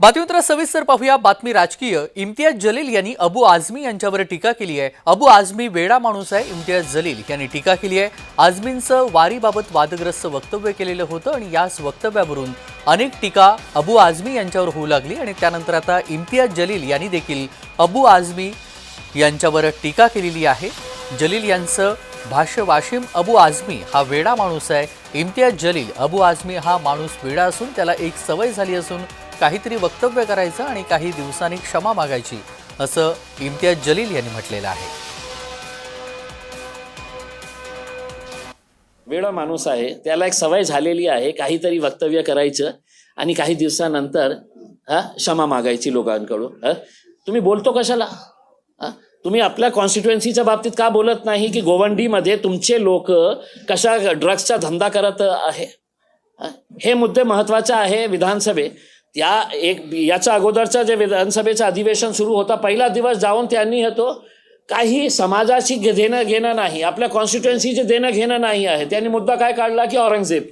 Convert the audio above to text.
बातमीपत्र सविस्तर पाहूया. बातमी राजकीय. इम्तियाज जलील यांनी अबू आझमी यांच्यावर टीका केली आहे. अबू आझमी वेडा माणूस आहे इम्तियाज जलील यांनी टीका केली आहे. आझमींचं वारीबाबत वादग्रस्त वक्तव्य केलेलं होतं आणि याच वक्तव्यावरून अनेक टीका अबू आझमी यांच्यावर होऊ लागली आणि त्यानंतर आता इम्तियाज जलील यांनी देखील अबू आझमी यांच्यावर टीका केलेली आहे. जलील यांचं भाष्य वाशिम अबू आझमी हा वेडा माणूस आहे. इम्तियाज जलील अबू आझमी हा माणूस वेडा असून त्याला एक सवय झाली असून काहीतरी वक्तव्य करायचं आणि काही दिवसांनी क्षमा मागायची असं इम्तियाज जलील यांनी म्हटलेलं आहे. वेळा माणूस आहे त्याला एक सवय झालेली आहे काहीतरी वक्तव्य करायचं आणि काही दिवसानंतर हा क्षमा मागायची लोकांकडून तुम्ही बोलतो कशाला? तुम्ही आपल्या कॉन्स्टिट्युएन्सीच्या बाबतीत का बोलत नाही की गोवंडीमध्ये तुमचे लोक कशा ड्रग्सचा धंदा करत आहे? हे? मुद्दे महत्त्वाचे आहे विधानसभे त्या एक याच्या अगोदरचं जे विधानसभेचं अधिवेशन सुरू होता पहिला दिवस जाऊन त्यांनी होतो तो काही समाजाशी घे- देणं घेणं नाही आपल्या कॉन्स्टिट्युएन्सीचे देणं घेणं नाही आहे. त्यांनी मुद्दा काय काढला की औरंगजेब.